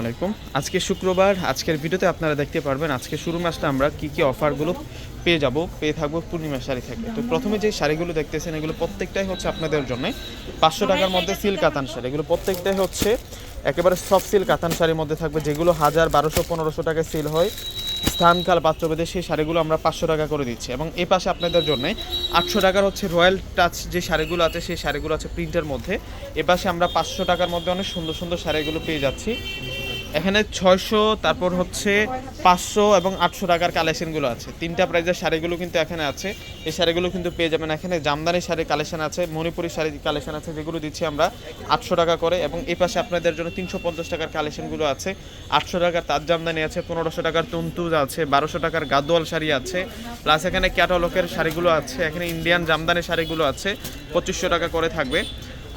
আলাইকুম। আজকে শুক্রবার, আজকের ভিডিওতে আপনারা দেখতে পারবেন আজকে শুরু মাসটা আমরা কি কি অফারগুলো পেয়ে যাব, পেয়ে থাকব পূর্ণিমা শাড়ি থেকে। তো প্রথমে যে শাড়িগুলো দেখতেছেন, এগুলো প্রত্যেকটাই হচ্ছে আপনাদের জন্য। পাঁচশো টাকার মধ্যে সিল কাতান শাড়ি। এগুলো প্রত্যেকটাই হচ্ছে একেবারে সফট সিল কাতান শাড়ির মধ্যে থাকবে, যেগুলো হাজার বারোশো, পনেরোশো টাকায় সিল হয়। স্থানকাল পাত্রভেদে সেই শাড়িগুলো আমরা পাঁচশো টাকা করে দিচ্ছি। এবং এই পাশে আপনাদের জন্য আটশো টাকার হচ্ছে রয়্যাল টাচ যে শাড়িগুলো আছে, সেই শাড়িগুলো আছে প্রিন্টের মধ্যে। এ পাশে আমরা পাঁচশো টাকার মধ্যে অনেক সুন্দর সুন্দর শাড়িগুলো পেয়ে যাচ্ছি। এখানে ছয়শো, তারপর হচ্ছে পাঁচশো এবং আটশো টাকার কালেকশনগুলো আছে। তিনটা প্রাইজের শাড়িগুলো কিন্তু এখানে আছে। এই শাড়িগুলো কিন্তু পেয়ে যাবেন এখানে। জামদানি শাড়ি কালেকশন আছে, মণিপুরি শাড়ি কালেকশন আছে, যেগুলো দিচ্ছি আমরা আটশো টাকা করে এবং এই পাশে আপনাদের জন্য তিনশো পঞ্চাশ টাকার কালেকশনগুলো আছে। আটশো টাকার তাঁত জামদানি আছে, পনেরোশো টাকার তন্তু আছে, বারোশো টাকার গাদোয়াল শাড়ি আছে। প্লাস এখানে ক্যাটালকের শাড়িগুলো আছে, এখানে ইন্ডিয়ান জামদানি শাড়িগুলো আছে, পঁচিশশো টাকা করে থাকবে।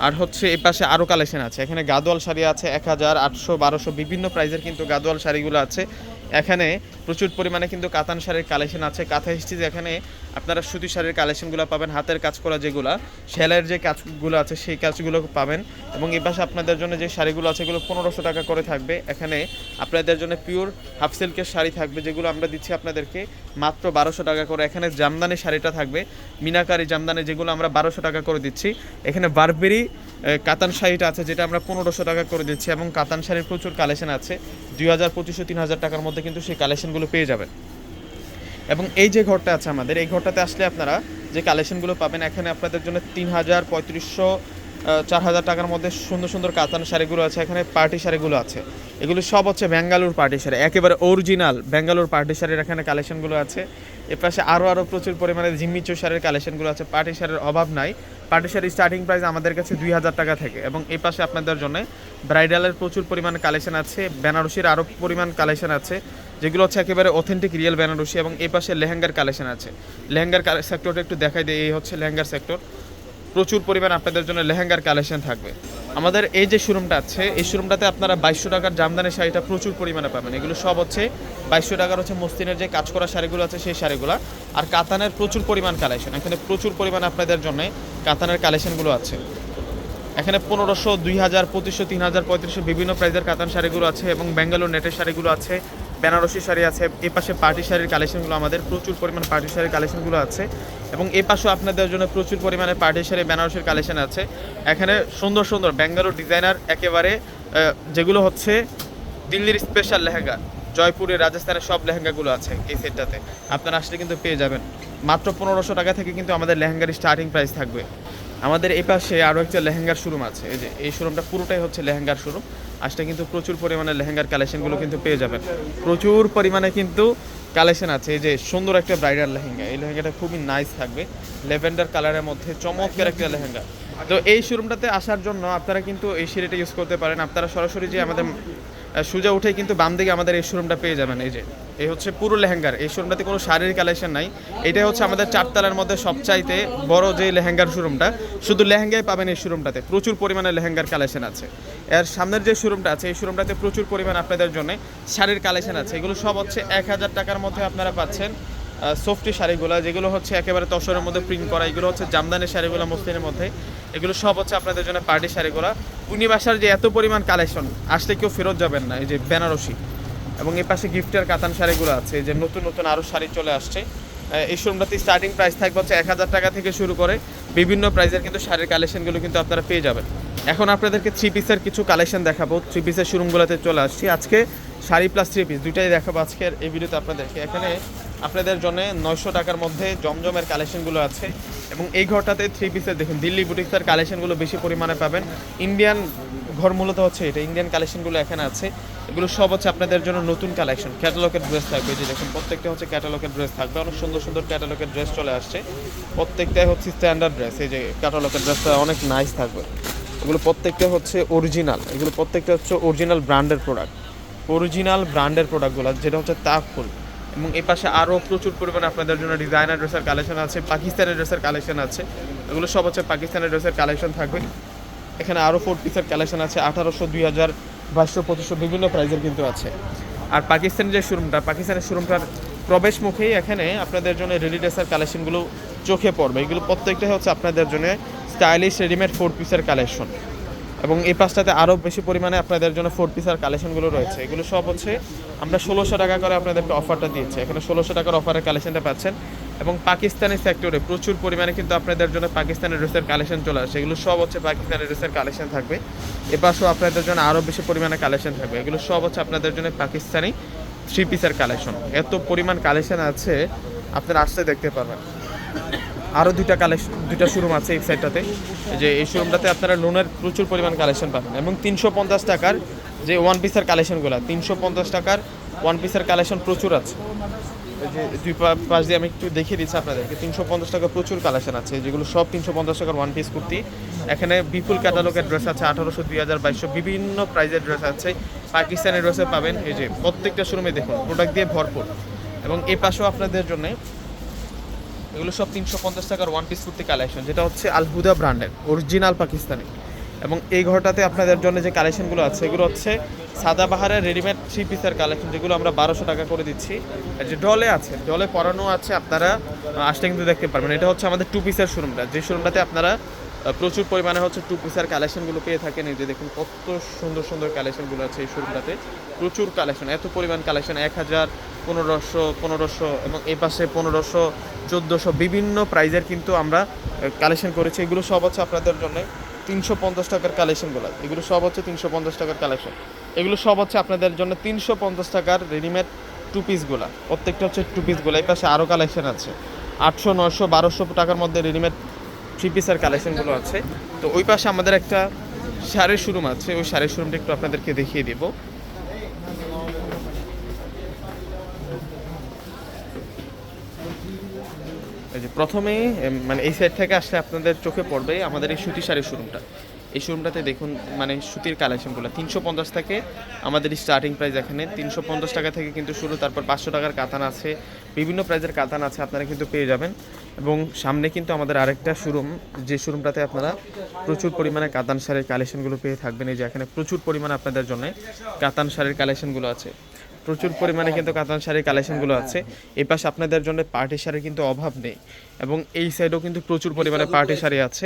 আর হচ্ছে এই পাশে আরও কালেকশন আছে। এখানে গাদোয়াল শাড়ি আছে এক হাজার আটশো বারোশো, বিভিন্ন প্রাইজের কিন্তু গাদোয়াল শাড়িগুলো আছে। এখানে প্রচুর পরিমাণে কিন্তু কাতান শাড়ির কালেকশন আছে। কাঁথা হিস্ট্রিজ এখানে আপনারা সুতি শাড়ির কালেকশনগুলো পাবেন, হাতের কাজ করা যেগুলো, সেলাইয়ের যে কাজগুলো আছে সেই কাজগুলো পাবেন এবং এই পাশে আপনাদের জন্য যে শাড়িগুলো আছে এগুলো পনেরোশো টাকা করে থাকবে। এখানে আপনাদের জন্য পিওর হাফ সিল্কের শাড়ি থাকবে, যেগুলো আমরা দিচ্ছি আপনাদেরকে মাত্র বারোশো টাকা করে। এখানে জামদানি শাড়িটা থাকবে, মিনাকারি জামদানি যেগুলো আমরা বারোশো টাকা করে দিচ্ছি। এখানে বারবেরি কাতান শাড়িটা আছে, যেটা আমরা পনেরোশো টাকা করে দিচ্ছি এবং কাতান শাড়ির প্রচুর কালেকশন আছে। দুই হাজার পঁচিশশো তিন হাজার টাকার মধ্যে কিন্তু সেই কালেকশনগুলো পেয়ে যাবেন। এবং এই যে ঘরটা আছে আমাদের, এই ঘরটাতে আসলে আপনারা যে কালেকশনগুলো পাবেন, এখানে আপনাদের জন্য তিন হাজার পঁয়ত্রিশশো চার হাজার টাকার মধ্যে সুন্দর সুন্দর কাতান শাড়িগুলো আছে, এখানে পার্টি শাড়িগুলো আছে। এগুলো সব হচ্ছে ব্যাঙ্গালোর পার্টি শাড়ি, একেবারে অরিজিনাল ব্যাঙ্গালোর পার্টি শাড়ির এখানে কালেকশনগুলো আছে। এর পাশে আরও আরও প্রচুর পরিমাণে জিম্মিচো শাড়ির কালেকশনগুলো আছে, পার্টি শাড়ির অভাব নাই। পার্টি শাড়ির স্টার্টিং প্রাইস আমাদের কাছে দুই হাজার টাকা থেকে এবং এই পাশে আপনাদের জন্য ব্রাইডালের প্রচুর পরিমাণ কালেকশন আছে, বেনারসির আরও পরিমাণ কালেকশন আছে, যেগুলো হচ্ছে একেবারে অথেন্টিক রিয়েল বেনারসি এবং এই পাশে লেহেঙ্গার কালেকশন আছে। লেহেঙ্গার সেক্টরটা একটু দেখাই দেয় এই হচ্ছে লেহেঙ্গার সেক্টর প্রচুর পরিমাণ আপনাদের জন্য লেহেঙ্গার কালেকশন থাকবে। আমাদের এই যে শোরুমটা আছে, এই শোরুমটাতে আপনারা বাইশশো টাকার জামদানি শাড়িটা প্রচুর পরিমাণে পাবেন। এগুলো সব হচ্ছে বাইশশো টাকার হচ্ছে মস্তিনের যে কাজ করা শাড়িগুলো আছে, সেই শাড়িগুলো। আর কাতানের প্রচুর পরিমাণ কালেকশন। এখানে প্রচুর পরিমাণ আপনাদের জন্য কাতানের কালেকশনগুলো আছে। এখানে পনেরোশো, দুই হাজার, পঁচিশশো, তিন হাজার, পঁয়ত্রিশশো বিভিন্ন প্রাইজের কাতান শাড়িগুলো আছে এবং ব্যাঙ্গালোর নেটের শাড়িগুলো আছে। বেনারসি শাড়ি আছে, এ পাশে পার্টি শাড়ির কালেকশনগুলো আমাদের, প্রচুর পরিমাণ পার্টি শাড়ির কালেকশনগুলো আছে। এবং এ পাশেও আপনাদের জন্য প্রচুর পরিমাণে পার্টি শাড়ি বেনারসির কালেকশন আছে। এখানে সুন্দর সুন্দর ব্যাঙ্গালোর ডিজাইনার একেবারে যেগুলো হচ্ছে দিল্লির স্পেশাল লেহেঙ্গা, জয়পুরের, রাজস্থানের সব লেহেঙ্গাগুলো আছে এই সেটটাতে আপনারা আসলে কিন্তু পেয়ে যাবেন। মাত্র পনেরোশো টাকা থেকে কিন্তু আমাদের লেহেঙ্গার স্টার্টিং প্রাইস থাকবে। আমাদের এই পাশে আরও একটা লেহেঙ্গার শোরুম আছে। এই যে, এই শোরুমটা পুরোটাই হচ্ছে লেহেঙ্গার শোরুম আজটা কিন্তু প্রচুর পরিমাণে লেহেঙ্গার কালেকশনগুলো কিন্তু পেয়ে যাবেন। প্রচুর পরিমাণে কিন্তু কালেকশন আছে। এই যে, সুন্দর একটা ব্রাইডাল লেহেঙ্গা। এই লেহেঙ্গাটা খুবই নাইস থাকবে। লেভেন্ডার কালারের মধ্যে চমৎকার একটা লেহেঙ্গা। তো এই শোরুমটাতে আসার জন্য আপনারা কিন্তু এই সিঁড়িটা ইউজ করতে পারেন। আপনারা সরাসরি যে আমাদের সোজা উঠে কিন্তু বাম দিকে আমাদের এই শোরুমটা পেয়ে যাবেন। এই যে, এই হচ্ছে পুরো লেহেঙ্গার। এই শোরুমটাতে কোনো শাড়ির কালেকশন নাই। এটাই হচ্ছে আমাদের চারতলার মধ্যে সবচাইতে বড় যে লেহেঙ্গার শোরুমটা শুধু লেহেঙ্গাই পাবেন এই শোরুমটাতে প্রচুর পরিমাণে লেহেঙ্গার কালেকশন আছে। এর সামনের যে শোরুমটা আছে, এই শোরুমটাতে প্রচুর পরিমাণ আপনাদের জন্য শাড়ির কালেকশন আছে। এগুলো সব হচ্ছে এক হাজার টাকার মধ্যে আপনারা পাচ্ছেন। সফটি শাড়িগুলো, যেগুলো হচ্ছে একেবারে তসরের মধ্যে প্রিন্ট করা, এগুলো হচ্ছে জামদানি শাড়িগুলো, মসলিনের মধ্যে। এগুলো সব হচ্ছে আপনাদের জন্য পার্টি শাড়িগুলো। পূর্ণিবাসার যে এত পরিমাণ কালেকশন আসলে কেউ ফেরত যাবেন না, এই যে বেনারসি। এবং এই পাশে গিফটের কাতান শাড়িগুলো আছে যে নতুন নতুন আরও শাড়ি চলে আসছে। এই শোরুমটাতে স্টার্টিং প্রাইস থাকবে হচ্ছে এক হাজার টাকা থেকে শুরু করে বিভিন্ন প্রাইসের কিন্তু শাড়ির কালেকশনগুলো কিন্তু আপনারা পেয়ে যাবেন। এখন আপনাদেরকে থ্রি পিসের কিছু কালেকশন দেখাবো। থ্রি পিসের শোরুমগুলোতে চলে আসছি। আজকে শাড়ি প্লাস থ্রি পিস দুইটাই দেখাবো আজকের এই ভিডিওতে আপনাদেরকে। এখানে আপনাদের জন্য নয়শো টাকার মধ্যে জমজমের কালেকশনগুলো আছে। এবং এই ঘরটাতে থ্রি পিসের দেখুন, দিল্লি বুটিক্সের কালেকশনগুলো বেশি পরিমাণে পাবেন। ইন্ডিয়ান ঘর মূলত হচ্ছে এটা ইন্ডিয়ান কালেকশনগুলো এখানে আছে। এগুলো সব হচ্ছে আপনাদের জন্য নতুন কালেকশন। ক্যাটালগের ড্রেস থাকবে যে দেখুন, প্রত্যেকটা হচ্ছে ক্যাটালগের ড্রেস থাকবে। অনেক সুন্দর সুন্দর ক্যাটালগের ড্রেস চলে আসছে। প্রত্যেকটাই হচ্ছে স্ট্যান্ডার্ড ড্রেস এই যে ক্যাটালগের ড্রেসটা অনেক নাইস থাকবে। এগুলো প্রত্যেকটা হচ্ছে অরিজিনাল এগুলো প্রত্যেকটা হচ্ছে অরিজিনাল ব্র্যান্ডের প্রোডাক্ট অরিজিনাল ব্র্যান্ডের প্রোডাক্টগুলো যেটা হচ্ছে তাকফুল। এবং এই পাশে আরও প্রচুর পরিমাণে আপনাদের জন্য ডিজাইনার ড্রেসের কালেকশন আছে পাকিস্তানের ড্রেসের কালেকশন আছে। এগুলো সব হচ্ছে পাকিস্তানের ড্রেসের কালেকশন থাকবে। এখানে আরও ফোর পিসের কালেকশন আছে, আঠারোশো, দুই হাজার, বাইশশো, পঁচিশশো, বিভিন্ন প্রাইজের কিন্তু আছে। আর পাকিস্তানের যে শোরুমটা পাকিস্তানের শোরুমটার প্রবেশ মুখেই এখানে আপনাদের জন্য রেডি ড্রেসের কালেকশনগুলো চোখে পড়বে। এগুলো প্রত্যেকটাই হচ্ছে আপনাদের জন্য স্টাইলিশ রেডিমেড ফোর পিসের কালেকশন এবং এই পাঁচটাতে আরও বেশি পরিমাণে আপনাদের জন্য ফোর পিসার কালেকশনগুলো রয়েছে। এগুলো সব হচ্ছে আমরা ষোলোশো টাকা করে আপনাদেরকে অফারটা দিয়েছি। এখানে ষোলোশো টাকার অফারের কালেকশনটা পাচ্ছেন। এবং পাকিস্তানি সেক্টরে প্রচুর পরিমাণে কিন্তু আপনাদের জন্য পাকিস্তানের ড্রেসের কালেকশন চলে আসে এগুলো সব হচ্ছে পাকিস্তানের ড্রেসের কালেকশন থাকবে। এপাশেও আপনাদের জন্য আরও বেশি পরিমাণে কালেকশন থাকবে। এগুলো সব হচ্ছে আপনাদের জন্য পাকিস্তানি থ্রি পিসের কালেকশন এত পরিমাণ কালেকশন আছে, আপনারা আসতে দেখতে পারবেন। আরও দুইটা কালেকশন দুইটা শোরুম আছে এই সাইডটাতে যে এই শোরুমটাতে আপনারা লোনের প্রচুর পরিমাণ কালেকশন পাবেন। এবং তিনশো পঞ্চাশ টাকার যে ওয়ান পিসের কালেকশনগুলো তিনশো পঞ্চাশ টাকার ওয়ান পিসের কালেকশন প্রচুর আছে। যে দুই পাশ দিয়ে আমি একটু দেখিয়ে দিচ্ছি আপনাদেরকে। তিনশো পঞ্চাশ টাকা প্রচুর কালেকশন আছে। যেগুলো সব তিনশো পঞ্চাশ টাকার ওয়ান পিস কুর্তি। এখানে বিপুল ক্যাটালগের ড্রেস আছে, আঠারোশো, দুই হাজার, বাইশশো, বিভিন্ন প্রাইজের ড্রেস আছে। পাকিস্তানের ড্রেসে পাবেন। এই যে প্রত্যেকটা শোরুমে দেখুন প্রোডাক্ট দিয়ে ভরপুর। এবং এই পাশেও আপনাদের জন্য এগুলো সব তিনশো পঞ্চাশ টাকার ওয়ান পিস কুর্তি কালেকশন যেটা হচ্ছে আলহুদা ব্র্যান্ডের অরিজিনাল পাকিস্তানি এবং এই ঘরটাতে আপনাদের জন্য যে কালেকশনগুলো আছে, এগুলো হচ্ছে সাদা বাহারের রেডিমেড থ্রি পিসের কালেকশন যেগুলো আমরা বারোশো টাকা করে দিচ্ছি। আর যে ডলে আছে ডলে পরানো আছে আপনারা আসলে কিন্তু দেখতে পারবেন। এটা হচ্ছে আমাদের টু পিসের শোরুমটা যে শোরুমটাতে আপনারা প্রচুর পরিমাণে হচ্ছে টু পিসের কালেকশনগুলো পেয়ে থাকেন। এই যে দেখুন, কত সুন্দর সুন্দর কালেকশনগুলো আছে এই শোরুমটাতে। প্রচুর কালেকশন এত পরিমাণ কালেকশন এক হাজার পনেরোশো পনেরোশো এবং এই পাশে পনেরোশো, চোদ্দোশো বিভিন্ন প্রাইজের কিন্তু আমরা কালেকশন করেছি। এগুলো সব হচ্ছে আপনাদের জন্য তিনশো পঞ্চাশ টাকার কালেকশনগুলো এগুলো সব হচ্ছে তিনশো পঞ্চাশ টাকার কালেকশন এগুলো সব হচ্ছে আপনাদের জন্য তিনশো পঞ্চাশ টাকার রেডিমেড টু পিসগুলা প্রত্যেকটা হচ্ছে টু পিসগুলো এই পাশে আরও কালেকশন আছে। আটশো নশো বারোশো টাকার মধ্যে রেডিমেড থ্রি পিসের কালেকশনগুলো আছে। তো ওই পাশে আমাদের একটা শাড়ির শোরুম আছে, ওই শাড়ির শোরুমটা একটু আপনাদেরকে দেখিয়ে দেবো। যে প্রথমেই মানে এই সাইড থেকে আসলে আপনাদের চোখে পড়বে আমাদের এই সুতি শাড়ির শোরুমটা এই শোরুমটাতে দেখুন মানে সুতির কালেকশনগুলো তিনশো পঞ্চাশ থেকে আমাদের স্টার্টিং প্রাইস এখানে। তিনশো পঞ্চাশ টাকা থেকে কিন্তু শুরু, তারপর পাঁচশো টাকার কাতান আছে। বিভিন্ন প্রাইজের কাতান আছে, আপনারা কিন্তু পেয়ে যাবেন। এবং সামনে কিন্তু আমাদের আরেকটা শোরুম যে শোরুমটাতে আপনারা প্রচুর পরিমাণে কাতান শাড়ির কালেকশনগুলো পেয়ে থাকবেন। এই যে এখানে প্রচুর পরিমাণে আপনাদের জন্য কাতান শাড়ির কালেকশনগুলো আছে। প্রচুর পরিমাণে কিন্তু কাতান শাড়ির কালেকশনগুলো আছে। এই পাশে আপনাদের জন্য পার্টি শাড়ির কিন্তু অভাব নেই। এবং এই সাইডেও কিন্তু প্রচুর পরিমাণে পার্টি শাড়ি আছে।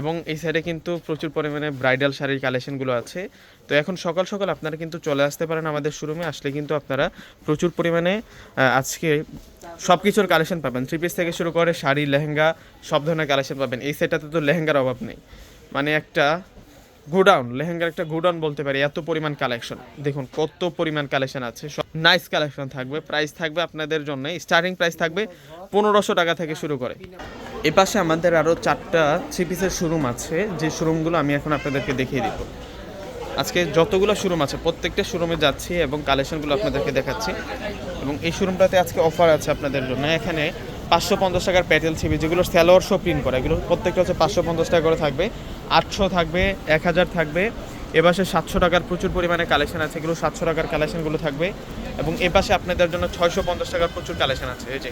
এবং এই সাইডে কিন্তু প্রচুর পরিমাণে ব্রাইডাল শাড়ির কালেকশনগুলো আছে। তো এখন সকাল সকাল আপনারা কিন্তু চলে আসতে পারেন আমাদের শোরুমে আসলে কিন্তু আপনারা প্রচুর পরিমাণে আজকে সব কিছুর কালেকশন পাবেন। থ্রি পিস থেকে শুরু করে শাড়ি, লেহেঙ্গা, সব ধরনের কালেকশন পাবেন। এই সাইডটাতে তো লেহেঙ্গার অভাব নেই। মানে একটা গোডাউন লেহেঙ্গার একটা গোডাউন বলতে পারি, এত পরিমাণ কালেকশন দেখুন, কত পরিমাণ কালেকশন আছে, সব নাইস কালেকশন থাকবে প্রাইস থাকবে আপনাদের জন্য স্টার্টিং প্রাইস থাকবে পনেরোশো টাকা থেকে শুরু করে। এ পাশে আমাদের আরও চারটা থ্রি পিসের শোরুম আছে, যে শোরুমগুলো আমি এখন আপনাদেরকে দেখিয়ে দিব। আজকে যতগুলো শোরুম আছে, প্রত্যেকটা শোরুমে যাচ্ছি এবং কালেকশনগুলো আপনাদেরকে দেখাচ্ছি। এবং এই শোরুমটাতে আজকে অফার আছে আপনাদের জন্য, এখানে পাঁচশো পঞ্চাশ টাকার প্যাটেল ছিবি, যেগুলো স্যালোয়ার শো প্রিন্ট করা, এগুলো প্রত্যেকটা হচ্ছে পাঁচশো পঞ্চাশ টাকা করে থাকবে। আটশো থাকবে, এক হাজার থাকবে। এপাশে সাতশো টাকার প্রচুর পরিমাণে কালেকশন আছে, এগুলো সাতশো টাকার কালেকশনগুলো থাকবে। এবং এপাশে আপনাদের জন্য ছয়শো পঞ্চাশ টাকার প্রচুর কালেকশন আছে। এই যে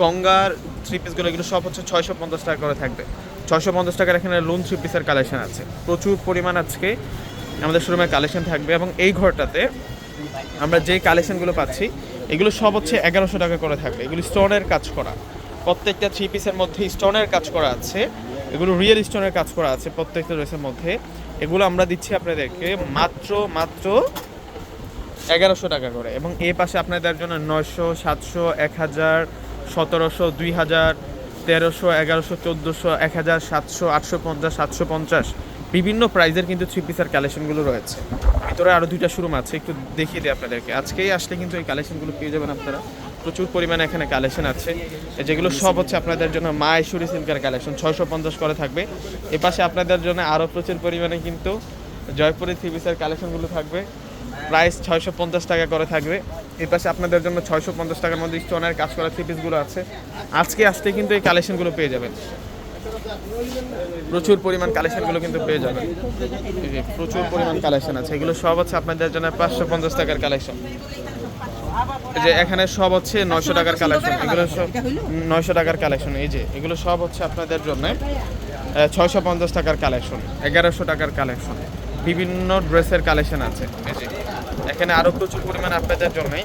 গঙ্গার থ্রি পিসগুলো এগুলো সব হচ্ছে ছয়শো পঞ্চাশ টাকা করে থাকবে। ছয়শো পঞ্চাশ টাকার এখানে লোন থ্রি পিসের কালেকশন আছে। প্রচুর পরিমাণ আজকে আমাদের শোরুমে কালেকশন থাকবে এবং এই ঘরটাতে আমরা যে কালেকশনগুলো পাচ্ছি, এগুলো সব হচ্ছে এগারোশো টাকা করে থাকবে। এগুলো স্টোনের কাজ করা। প্রত্যেকটা থ্রি পিসের মধ্যে স্টোনের কাজ করা আছে। এগুলো রিয়েল স্টোনের কাজ করা আছে, প্রত্যেকটা ড্রেসের মধ্যে। এগুলো আমরা দিচ্ছি আপনাদেরকে মাত্র মাত্র এগারোশো টাকা করে। এবং এ পাশে আপনাদের জন্য নয়শো, সাতশো, এক হাজার, সতেরোশো, দুই হাজার, তেরোশো, এগারোশো, চোদ্দোশো, এক হাজার, সাতশো, আটশো পঞ্চাশ, সাতশো পঞ্চাশ। বিভিন্ন প্রাইজের কিন্তু থ্রি পিসের কালেকশনগুলো রয়েছে। ভিতরে আরও দুইটা শোরুম আছে, একটু দেখিয়ে দিই আপনাদেরকে। আজকেই আসলে কিন্তু এই কালেকশনগুলো পেয়ে যাবেন আপনারা। প্রচুর পরিমাণে এখানে কালেকশন আছে। যেগুলো সব হচ্ছে আপনাদের জন্য মা ঈশ্বরী সিল্কের কালেকশন ছয়শো পঞ্চাশ করে থাকবে। এ পাশে আপনাদের জন্য আরও প্রচুর পরিমাণে কিন্তু জয়পুরি থ্রি পিসের কালেকশনগুলো থাকবে। প্রাইস ছয়শো পঞ্চাশ টাকা করে থাকবে। এই পাশে আপনাদের জন্য ছয়শো পঞ্চাশ টাকার মধ্যে স্টোনের কাজ করা থ্রি পিসগুলো আছে। আজকে আসতে কিন্তু এই কালেকশনগুলো পেয়ে যাবেন। প্রচুর পরিমাণ কালেকশনগুলো কিন্তু পেয়ে যাবেন। প্রচুর পরিমাণ কালেকশন আছে। এগুলো সব হচ্ছে আপনাদের জন্য পাঁচশো পঞ্চাশ টাকার কালেকশন যে এখানে সব হচ্ছে নয়শো টাকার কালেকশন এগুলো সব নয়শো টাকার কালেকশন এই যে এগুলো সব হচ্ছে আপনাদের জন্য ছয়শো পঞ্চাশ টাকার কালেকশন এগারোশো টাকার কালেকশন বিভিন্ন ড্রেসের কালেকশন আছে। এই যে এখানে আরও প্রচুর পরিমাণে আপনাদের জন্যই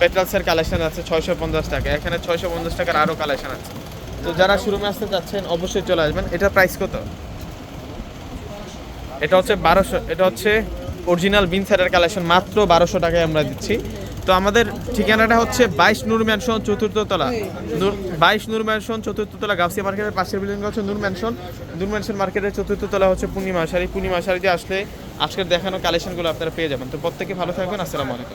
পেট্রোলসের কালেকশন আছে ছয়শো পঞ্চাশ টাকা। এখানে ছয়শো পঞ্চাশ টাকার আরও কালেকশন আছে। তো যারা শুরুমে আসতে চাচ্ছেন অবশ্যই চলে আসবেন। এটার প্রাইস কত? এটা হচ্ছে বারোশো এটা হচ্ছে অরিজিনাল বিন সেটের কালেকশন মাত্র বারোশো টাকায় আমরা দিচ্ছি। তো আমাদের ঠিকানাটা হচ্ছে বাইশ নূর ম্যানশন চতুর্থ তলা। বাইশ নূর ম্যানশন চতুর্থ তলা, গাউসিয়া মার্কেটের পাশের বিল্ডিং হচ্ছে নূর ম্যানশন নূর ম্যানশন মার্কেটের চতুর্থ তলা হচ্ছে পূর্ণিমা শাড়ি পূর্ণিমা শাড়িতে আসলে আজকের দেখানো কালেকশনগুলো আপনারা পেয়ে যাবেন। তো প্রত্যেকে ভালো থাকবেন, আসসালামু আলাইকুম।